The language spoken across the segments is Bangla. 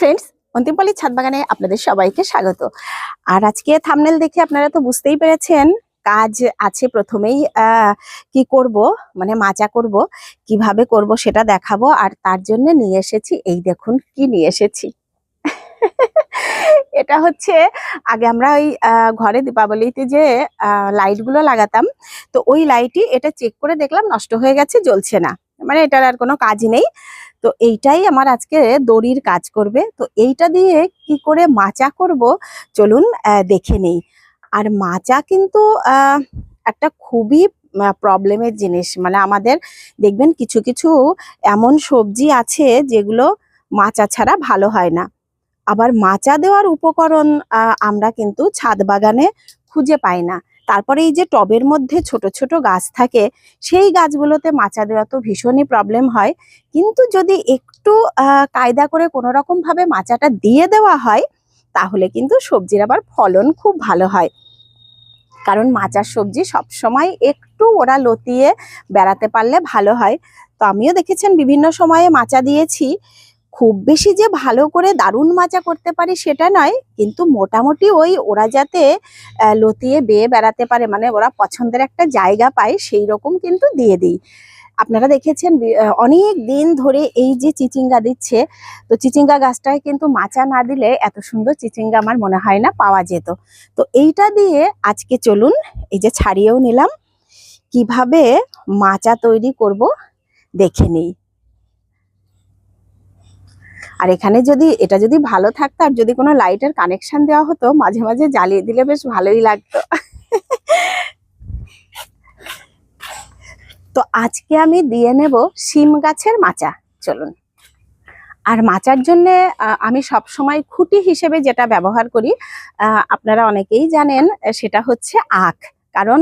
ফ্রেন্ডস অন্তিমপালি ছাদ বাগানে আপনাদের সবাইকে স্বাগত। আর আজকে থামনেল দেখে আপনারা তো বুঝতেই পেরেছেন কাজ আছে প্রথমেই কি করব মানে মাজা করব, কীভাবে করব সেটা দেখাবো, আর তার জন্য নিয়ে এসেছি, এই দেখুন কি নিয়ে এসেছি। এটা হচ্ছে, আগে আমরা ওই ঘরে দীপাবলিতে যে লাইটগুলো লাগাতাম, তো ওই লাইটই এটা চেক করে দেখলাম নষ্ট হয়ে গেছে, জ্বলছে না। মানে এটার আর কোনো কাজ নেই। তো এইটাই আমার আজকে দড়ির কাজ করবে। তো এইটা দিয়ে কি করে মাচা করব চলুন দেখে নেই। আর মাচা কিন্তু একটা খুবই প্রবলেমের জিনিস। মানে আমাদের, দেখবেন কিছু কিছু এমন সবজি আছে যেগুলো মাচা ছাড়া ভালো হয় না। আবার মাচা দেওয়ার উপকরণ আমরা কিন্তু ছাদ বাগানে খুঁজে পাই না। তারপরে এই যে টবের মধ্যে ছোট ছোট গাছ থাকে, সেই গাছগুলোতে মাচা দেওয়া তো ভীষণই প্রবলেম হয়। কিন্তু যদি একটু কায়দা করে কোনো রকম ভাবে মাচাটা দিয়ে দেওয়া হয়, তাহলে কিন্তু সবজির আবার ফলন খুব ভালো হয়। কারণ মাচার সবজি সবসময় একটু ওরা লতিয়ে বেড়াতে পারলে ভালো হয়। তো আমিও দেখেছেন বিভিন্ন সময়ে মাচা দিয়েছি। খুব বেশি যে ভালো করে দারুণ মাচা করতে পারি সেটা নয়, কিন্তু মোটামুটি ওই ওরা যাতে লতিয়ে বেয়ে বেড়াতে পারে মানে ওরা পছন্দের একটা জায়গা পায়, সেই রকম কিন্তু দিয়ে দিই। আপনারা দেখেছেন অনেক দিন ধরে এই যে চিচিঙ্গা দিচ্ছে, তো চিচিঙ্গা গাছটায় কিন্তু মাচা না দিলে এত সুন্দর চিচিঙ্গা আমার মনে হয় না পাওয়া যেত। তো এইটা দিয়ে আজকে চলুন, এই যে ছাড়িয়েও নিলাম, কীভাবে মাচা তৈরি করব, দেখে নিই। আর এখানে যদি, এটা যদি ভালো থাকতো আর যদি কোনো লাইটের কানেকশন দেওয়া হতো, মাঝে মাঝে জ্বালিয়ে দিলে বেশ ভালোই লাগতো। তো আজকে আমি দিয়ে নেব শিম গাছের মাচা, চলুন। আর মাচার জন্য আমি সব সময় খুঁটি হিসেবে যেটা ব্যবহার করি আপনারা অনেকেই জানেন, সেটা হচ্ছে আখ। কারণ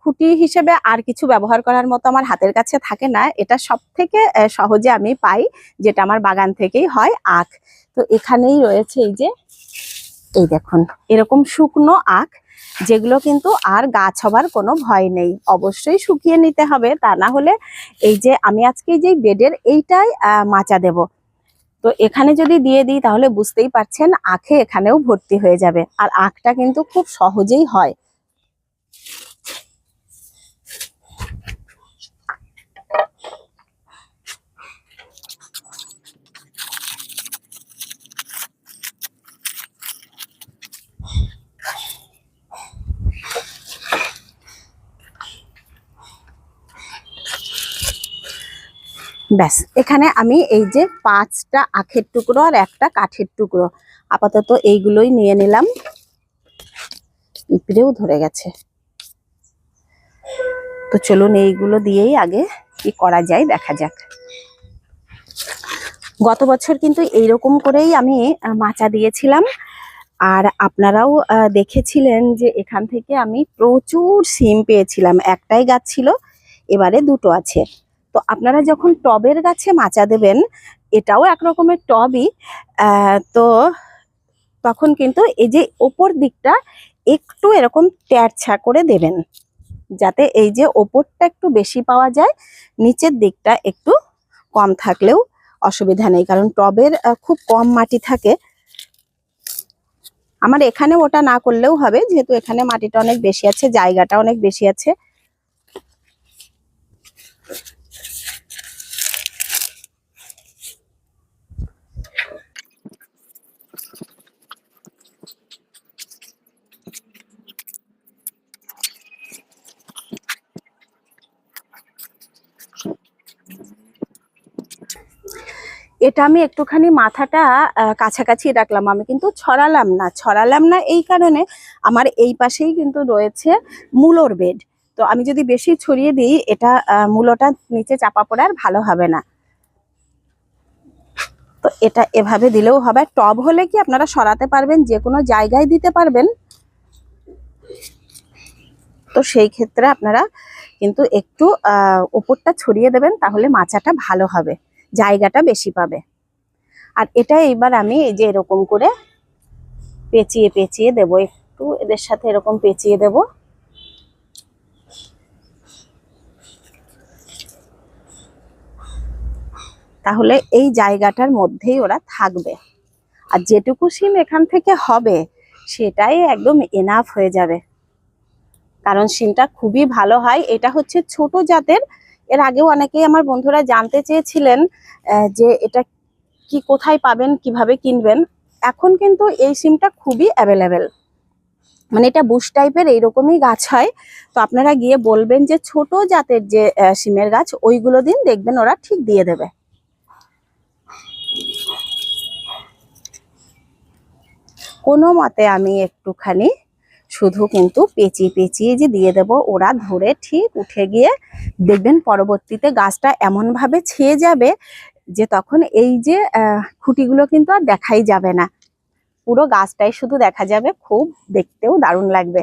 খুঁটি হিসেবে আর কিছু ব্যবহার করার মতো আমার হাতের কাছে থাকে না। এটা সব থেকে সহজে আমি পাই যেটা আমার বাগান থেকেই হয় আখ। তো এখানেই রয়েছে এই যে, এই দেখুন, এরকম শুকনো আখ, যেগুলো কিন্তু আর গাছ হবার কোনো ভয় নেই। অবশ্যই শুকিয়ে নিতে হবে, তা না হলে এই যে আমি আজকে যে বেডের এইটাই মাচা দেব। তো এখানে যদি দিয়ে দিই তাহলে বুঝতেই পারছেন, আখে এখানেও ভর্তি হয়ে যাবে। আর আখটা কিন্তু খুব সহজেই হয়। ব্যাস, এখানে আমি এই যে পাঁচটা আখের টুকরো আর একটা কাঠের টুকরো। আপাতত এইগুলোই নিয়ে নিলাম। পিঁপড়েও ধরে গেছে। তো চলুন এইগুলো দিয়েই আগে কি করা যায় দেখা যাক। গত বছর কিন্তু এইরকম করেই আমি মাচা দিয়েছিলাম। আর আপনারাও দেখেছিলেন যে এখান থেকে আমি প্রচুর সিম পেয়েছিলাম। একটাই গাছ ছিল, এবারে দুটো আছে। তো আপনারা যখন টবের গাছে মাচা দেবেন, এটাও এক রকমের টবই তো তখন কিন্তু এই যে ওপর দিকটা একটু এরকম তেরছা করে দেবেন, যাতে এই যে ওপরটা একটু বেশি পাওয়া যায়, নিচের দিকটা একটু কম থাকলেও অসুবিধা নেই, কারণ টবের খুব কম মাটি থাকে। আমার এখানে ওটা না করলেও হবে, যেহেতু এখানে মাটিটা অনেক বেশি আছে, জায়গাটা অনেক বেশি আছে। এটা আমি একটুখানি মাথাটা কাছাকাছি রাখলাম। আমি কিন্তু ছড়ালাম না ছড়ালাম না এই কারণে আমার এই পাশেই কিন্তু রয়েছে মূলোর বেড। তো আমি যদি বেশি ছড়িয়ে দিই, এটা মূলোটা নিচে চাপা পড়ে আর ভালো হবে না। তো এটা এভাবে দিলেও হবে। টব হলে কি আপনারা সরাতে পারবেন, যে কোনো জায়গায় দিতে পারবেন। তো সেই ক্ষেত্রে আপনারা কিন্তু একটু ওপরটা ছড়িয়ে দেবেন, তাহলে মাচাটা ভালো হবে। জায়গাটা বেশি পাবে। আর এটা এইবার আমি এই যে এরকম করে পেঁচিয়ে পেঁচিয়ে দেবো, একটু এদের সাথে এরকম পেঁচিয়ে দেব। তাহলে এই জায়গাটার মধ্যেই ওরা থাকবে। আর যেটুকু সিম এখান থেকে হবে, সেটাই একদম এনাফ হয়ে যাবে। কারণ সিমটা খুবই ভালো হয়। এটা হচ্ছে ছোট জাতের এর আগেও অনেকেই আমার বন্ধুরা জানতে চেয়েছিলেন যে এটা কি কোথায় পাবেন, কীভাবে কিনবেন। এখন কিন্তু এই সিমটা খুবই অ্যাভেলেবেল মানে এটা বুশ টাইপের এইরকমই গাছ হয়। তো আপনারা গিয়ে বলবেন যে ছোট জাতের যে সিমের গাছ, ওইগুলো দিন দেখবেন ওরা ঠিক দিয়ে দেবে। কোনো মতে আমি একটুখানি শুধু কিন্তু পেঁচিয়ে পেঁচিয়ে যে দিয়ে দেব, ওরা ধরে ঠিক উঠে গিয়ে দেখবেন পরবর্তীতে গাছটা এমনভাবে ছেয়ে যাবে যে তখন এই যে খুঁটিগুলো কিন্তু আর দেখাই যাবে না। পুরো গাছটাই শুধু দেখা যাবে, খুব দেখতেও দারুণ লাগবে।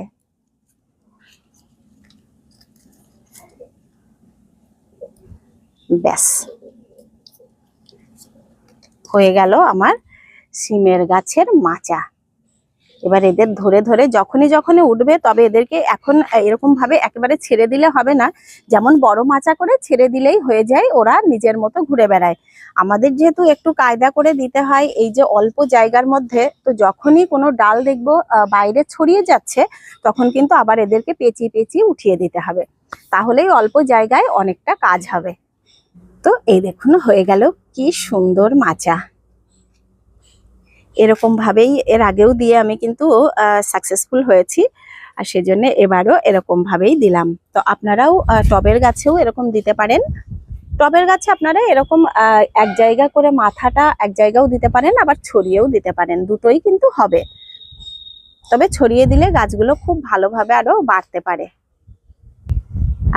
ব্যাস। হয়ে গেল আমার সিমের গাছের মাচা। এবার এদের ধরে ধরে যখনই যখনই উঠবে, তবে এদেরকে এখন এরকম ভাবে একেবারে ছেড়ে দিলে হবে না। যেমন বড় মাচা করে ছেড়ে দিলেই হয়ে যায়, ওরা নিজের মতো ঘুরে বেড়ায়। আমাদের যেহেতু একটু কায়দা করে দিতে হয়, এই যে অল্প জায়গার মধ্যে, তো যখনই কোনো ডাল দেখব বাইরে ছড়িয়ে যাচ্ছে, তখন কিন্তু আবার এদেরকে পেঁচিয়ে পেঁচিয়ে উঠিয়ে দিতে হবে। তাহলেই অল্প জায়গায় অনেকটা কাজ হবে। তো এই দেখুন, হয়ে গেল কি সুন্দর মাচা। এরকম ভাবেই এর আগেও দিয়ে আমি কিন্তু সাকসেসফুল হয়েছি। আর সেজন্য এবারও এরকম ভাবেই দিলাম। তো আপনারাও টবের গাছেও এরকম দিতে পারেন। টবের গাছে আপনারা এরকম এক জায়গা করে মাথাটা এক জায়গাও দিতে পারেন, আবার ছড়িয়েও দিতে পারেন। দুটোই কিন্তু হবে। তবে ছড়িয়ে দিলে গাছগুলো খুব ভালোভাবে আরও বাড়তে পারে।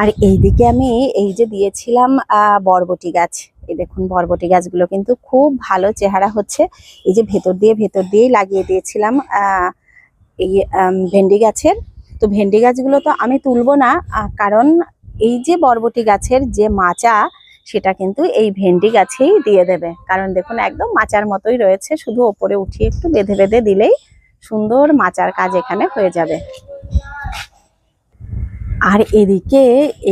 আর এইদিকে আমি এই যে দিয়েছিলাম বরবটি গাছ। এই দেখুন বরবটি গাছগুলো কিন্তু খুব ভালো চেহারা হচ্ছে। এই যে ভেতর দিয়ে, ভেতর দিয়েই লাগিয়ে দিয়েছিলাম এই ভেন্ডি গাছের। তো ভেন্ডি গাছগুলো তো আমি তুলবো না কারণ এই যে বরবটি গাছের যে মাচা, সেটা কিন্তু এই ভেন্ডি গাছেই দিয়ে দেবে। কারণ দেখুন একদম মাচার মতোই রয়েছে, শুধু ওপরে উঠিয়ে একটু বেঁধে বেঁধে দিলেই সুন্দর মাচার কাজ এখানে হয়ে যাবে। আর এদিকে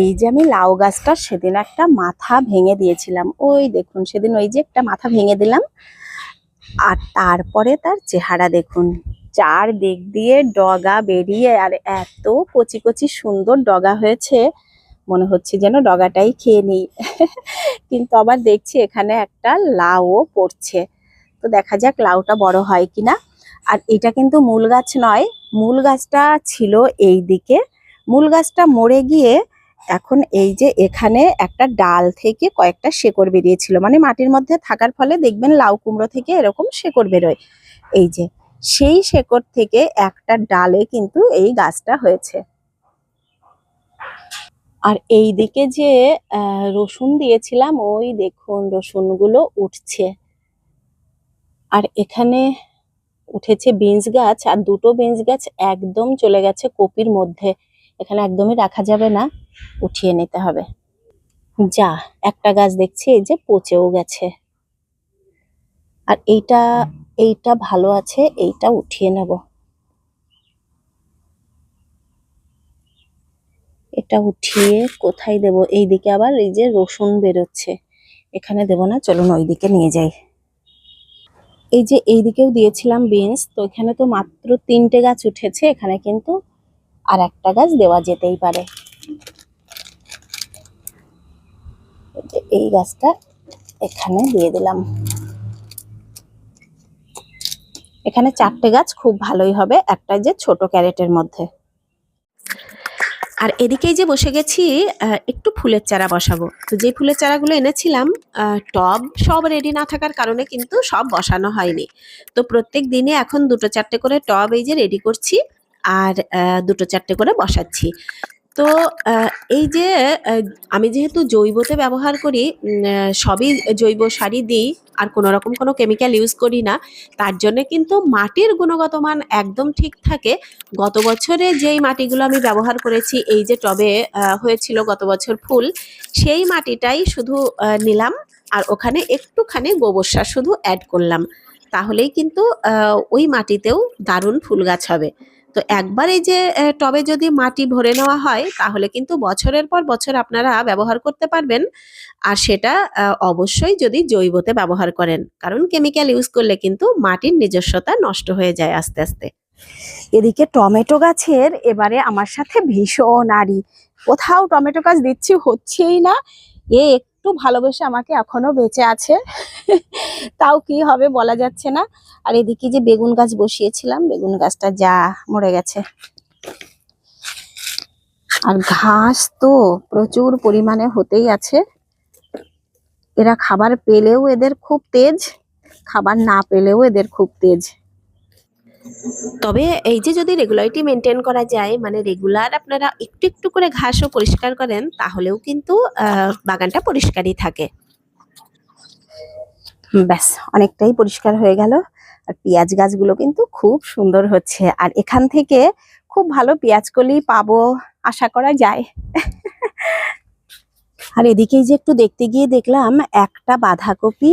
এই যে আমি লাউ গাছটা সেদিন একটা মাথা ভেঙে দিয়েছিলাম। ওই দেখুন, সেদিন ওই যে একটা মাথা ভেঙে দিলাম। আর তারপরে তার চেহারা দেখুন চার দিক দিয়ে ডগা বেরিয়ে আর এত কচি কচি সুন্দর ডগা হয়েছে, মনে হচ্ছে যেন ডগাটাই খেয়ে নিই। কিন্তু আবার দেখছি এখানে একটা লাউও পড়ছে। তো দেখা যাক লাউটা বড় হয় কিনা। আর এটা কিন্তু মূল গাছ নয়, মূল গাছটা ছিল এই দিকে মূল গাছটা মরে গিয়ে এখন এই যে এখানে একটা ডাল থেকে কয়েকটা শেকড় বেরিয়েছিল। মানে মাটির মধ্যে থাকার ফলে দেখবেন লাউ কুমড়ো থেকে এরকম শেকড় বেরোয়। এই যে সেই শেকড় থেকে একটা ডালে কিন্তু এই গাছটা হয়েছে। আর এই দিকে যে রসুন দিয়েছিলাম, ওই দেখুন রসুনগুলো উঠছে। আর এখানে উঠেছে বিনস গাছ, আর দুটো বিনস গাছ একদম চলে গেছে কপির মধ্যে। এখানে একদমই রাখা যাবে না, উঠিয়ে নিতে হবে। যা, একটা গাছ দেখছি, এই যে পচেও গেছে। আর এইটা এইটা ভালো আছে, এইটা উঠিয়ে নেব। এটা উঠিয়ে কোথায় দেব? এইদিকে আবার এই যে রসুন বেরোচ্ছে। এখানে দেব না, চলুন ওইদিকে নিয়ে যাই। এই যে এইদিকেও দিয়েছিলাম বিনস তো এখানে তো মাত্র তিনটে গাছ উঠেছে, এখানে কিন্তু আর একটা গাছ দেওয়া যেতেই পারে। এই গাছটা এখানে দিয়ে দিলাম। এখানে চারটে গাছ খুব ভালোই হবে, একটা যে ছোট ক্যারেটের মধ্যে। আর এদিকেই যে বসে গেছি একটু ফুলের চারা বসাবো। তো যে ফুলের চারাগুলো এনেছিলাম টব সব রেডি না থাকার কারণে কিন্তু সব বসানো হয়নি। তো প্রত্যেক দিনে এখন দুটো চারটে করে টব এই যে রেডি করছি। আর দুটো চারটে করে বসাচ্ছি। তো এই যে আমি যেহেতু জৈবতে ব্যবহার করি সবই জৈব সারই দিই, আর কোনো রকম কোনো কেমিক্যাল ইউজ করি না, তার জন্য কিন্তু মাটির গুণগত মান একদম ঠিক থাকে। গত বছরে যেই মাটিগুলো আমি ব্যবহার করেছি, এই যে টবে হয়েছিল গত বছর ফুল, সেই মাটিটাই শুধু নিলাম, আর ওখানে একটুখানি গোবর সার শুধু অ্যাড করলাম। তাহলেই কিন্তু ওই মাটিতেও দারুণ ফুল গাছ হবে। তো একবার এই যে টবে যদি মাটি ভরে নেওয়া হয়, তাহলে কিন্তু বছরের পর বছর আপনারা ব্যবহার করতে পারবেন। আর সেটা অবশ্যই যদি জৈবতে ব্যবহার করেন। কারণ কেমিক্যাল ইউজ করলে কিন্তু মাটির নিজস্বতা নষ্ট হয়ে যায় আস্তে আস্তে। এদিকে টমেটো গাছের এবারে আমার সাথে ভীষণ আড়ি। কোথাও টমেটো গাছ দিচ্ছি, হচ্ছেই না। এ একটু ভালোবেসে আমাকে এখনও বেঁচে আছে। তাও কি হবে বলা যাচ্ছে না। আর এদিকে যে বেগুন গাছ বসিয়েছিলাম, বেগুন গাছটা যা মরে গেছে। আর ঘাস তো প্রচুর পরিমাণে হতেই আছে। এরা খাবার পেলেও এদের খুব তেজ, খাবার না পেলেও এদের খুব তেজ। তবে এই যে যদি রেগুলারিটি মেনটেন করা যায় মানে রেগুলার আপনারা একটু একটু করে ঘাসও পরিষ্কার করেন, তাহলেও কিন্তু বাগানটা পরিষ্কারই থাকে। ব্যাস, অনেকটাই পরিষ্কার হয়ে গেল। আর পেঁয়াজ গাছগুলো কিন্তু খুব সুন্দর হচ্ছে। আর এখান থেকে খুব ভালো পেঁয়াজ কলি পাবো, আশা করা যায়। আর এদিকেই যে একটু দেখতে গিয়ে দেখলাম, একটা বাঁধাকপি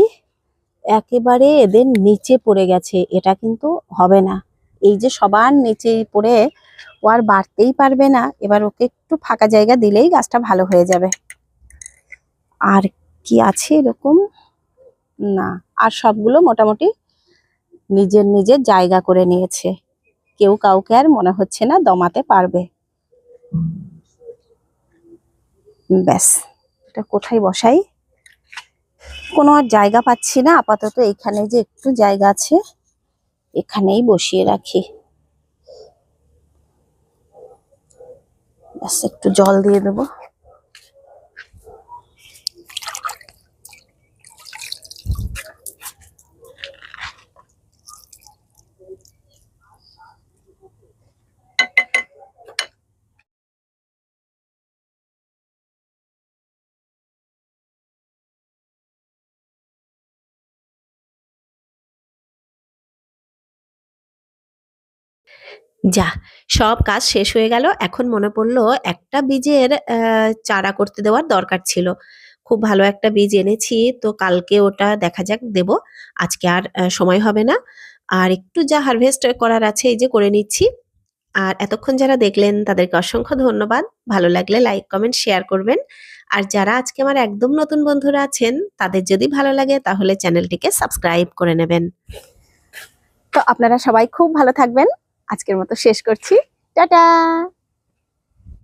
একেবারে এদের নিচে পড়ে গেছে। এটা কিন্তু হবে না। এই যে সবার নিচে পড়ে ও আর বাড়তেই পারবে না, এবার ওকে একটু ফাঁকা জায়গা দিলেই গাছটা ভালো হয়ে যাবে। আর কি আছে এরকম? না, আর সবগুলো মোটামুটি নিজের নিজের জায়গা করে নিয়েছে। কেউ কাউকে আর মনে হচ্ছে না দমাতে পারবে। ব্যাস, এটা কোথায় বসাই? কোনো আর জায়গা পাচ্ছি না, আপাতত এখানে যে একটু জায়গা আছে। এখানেই বসিয়ে রাখি। ব্যাস একটু জল দিয়ে দেবো। যা, সব কাজ শেষ হয়ে গেল। এখন মনে পড়ল একটা বীজের চারা করতে দেওয়ার দরকার ছিল। খুব ভালো একটা বীজ এনেছি, তো কালকে ওটা দেখা যাক, দেব। আজকে আর সময় হবে না। আর একটু যা হারভেস্ট করার আছে, এই যে করে নিচ্ছি। আর এতক্ষণ যারা দেখলেন, তাদেরকে অসংখ্য ধন্যবাদ। ভালো লাগলে লাইক কমেন্ট শেয়ার করবেন। আর যারা আজকে আমার একদম নতুন বন্ধুরা আছেন, তাদের যদি ভালো লাগে, তাহলে চ্যানেলটিকে সাবস্ক্রাইব করে নেবেন। তো আপনারা সবাই খুব ভালো থাকবেন। আজকের মতো শেষ করছি। টাটা!